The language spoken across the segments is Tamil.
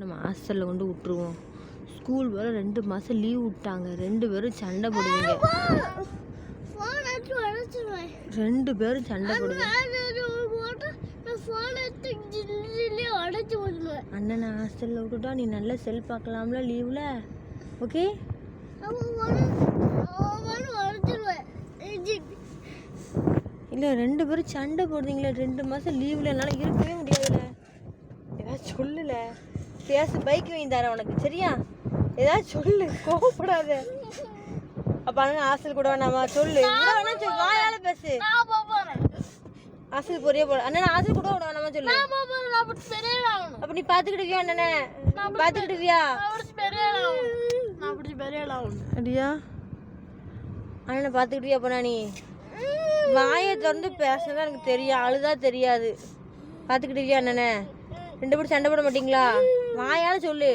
நம்ம ஹாஸ்டலில் கொண்டு விட்டுருவோம். ஸ்கூல் வேறு ரெண்டு மாதம் லீவ் விட்டாங்க. ரெண்டு பேரும் சண்டை போடுவீங்க. ரெண்டு பேரும் சண்டை போடுவீங்க. அண்ணனை ஹாஸ்டலில் விட்டுட்டா நீ நல்லா செல் பார்க்கலாம்ல லீவில் ஓகே இல்லை ரெண்டு பேரும் சண்டை போடுறீங்களே. ரெண்டு மாதம் லீவில் என்னால் இருக்கவே முடியாதுல்ல ஏதாவது சொல்லலை. பேச பைக் வாங்கி தரேன் உனக்கு சரியா? ஏதாவது சொல்லு கோவப்படாத. அப்போ அண்ணன் ஹாஸ்டல் கூட வேணாமா சொல்லு. வேணா சொல்லு வாயால பேசு. ஹாஸ்டல் பொரிய போட அண்ணன் ஹாஸ்டல் கூட விட வேணாமா சொல்லு. அப்போ நீ பார்த்துக்கிட்டுவியா அண்ணனே பார்த்துக்கிட்டுவியா நான் அப்படி பெரிய ஆகணும். நான் அப்படி பெரிய ஆகணும். அப்படியா அண்ணனை பார்த்துக்கிட்டியா அப்போ நீ? வாயை திறந்து பேசினதான் எனக்கு தெரியும் அழுதா தெரியாது. பார்த்துக்கிட்டுவியா அண்ணனே? ரெண்டு பேரும் சண்டை போட மாட்டீங்களா? வாயால சொல்லு.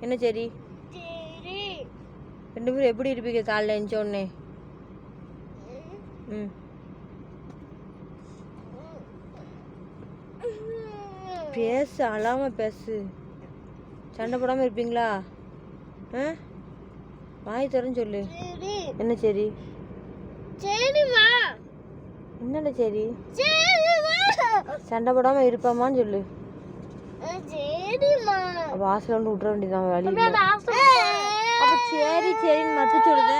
என்ன சரி ரெண்டு பேரும் எப்படி இருப்பீங்க காலைல எழுந்த உடனே? ம். பேசு அழாம பேசு. சண்டை போடாம இருப்பீங்களா? ஆ? வாய் திறன்னு சொல்லு. என்ன சரி சரிம்மா என்னடா சரி சண்டை போடாம இருப்பாமான்னு சொல்லு. வாசல வந்து விட்ற வேண்டியதான் வழி அப்ப சரி சரின்னு மட்டும் சொல்லுத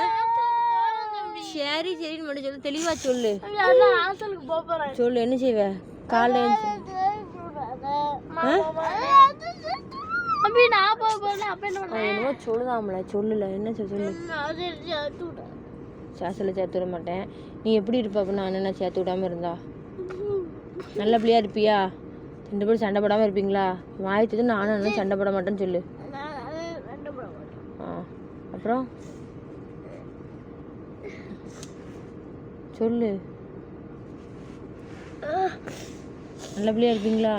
சரி சரின்னு மட்டும் சொல்லு. தெளிவா சொல்லு. சொல்லு என்ன செய்வ? காலைல நான் என்ன என்னமோ சொல்லுதாம்ல. சொல்லல. என்ன சொல் சொல்லு. சாசில் சேர்த்து விட மாட்டேன். நீ எப்படி இருப்ப? அப்படின்னா அண்ணனை சேர்த்து விடாம இருந்தா? நல்ல பிள்ளையா இருப்பியா? ரெண்டு பேரும் சண்டை போடாமல் இருப்பீங்களா? வாய்த்தது நானும் அண்ணன் சண்டை போட மாட்டேன்னு சொல்லு. ஆ அப்புறம்? சொல்லு. நல்லபடியாக இருப்பீங்களா?